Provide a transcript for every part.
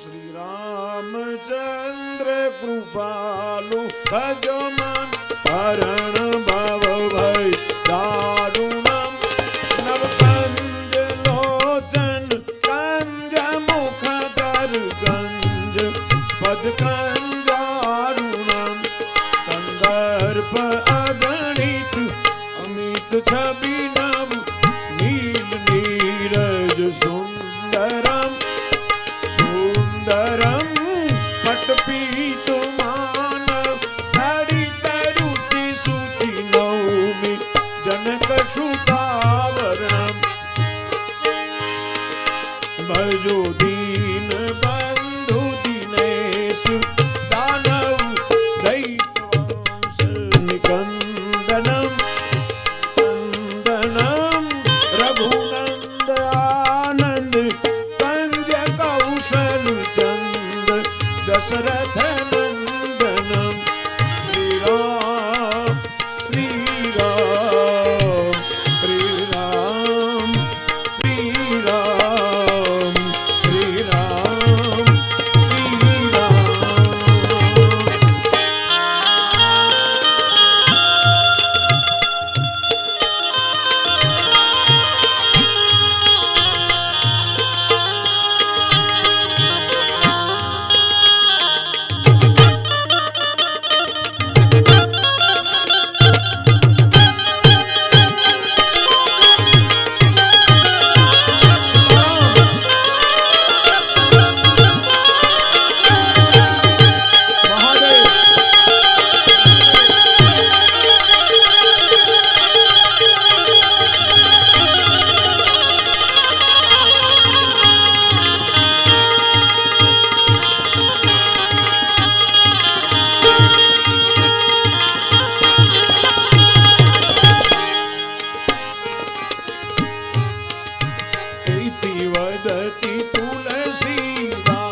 શ્રી રામચંદ્ર કૃપાલુ ભજો મન હરણ ભવ ભય દારુણમ. નવ કંજ લોચન કંજ મુખ કર કંદર્પ અગણિત અમિત છબી સુંદરમ પટપીત માનવ તડિત રુચિ સુચિ નૌમિ જનક સુતાવરમ ભજો દીન બંધુ દિનેશ ದಶರಥ ધરતી તુલસીદાસ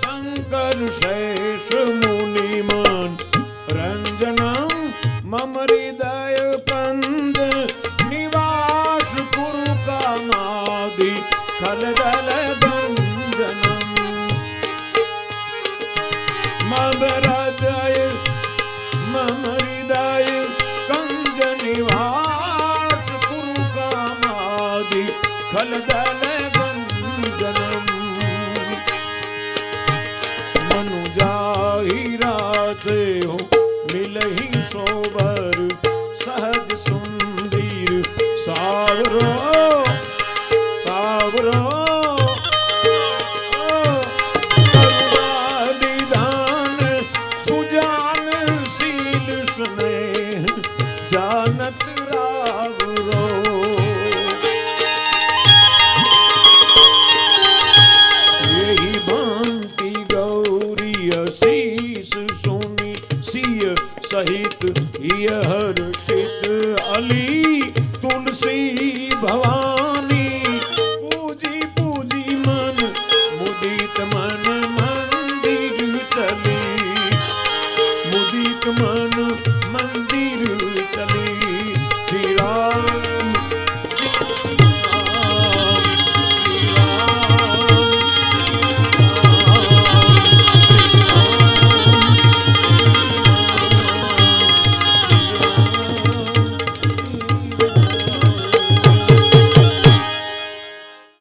શંકર શેષ મુનિમાન રંજનમ મમ હૃદય પંદ નિવાસ ગુરુ કામાદિ ખલદલ ગંજનમ મમ હૃદય મમ હૃદય કંજ નિવાસ ગુરુ કામાદિ ખલદલ soba सहित ये हर्षित अली तुलसी भवानी पूजी पूजी मन मुदित मन मंदिर चली मुदित मन मंदिर चली श्री राम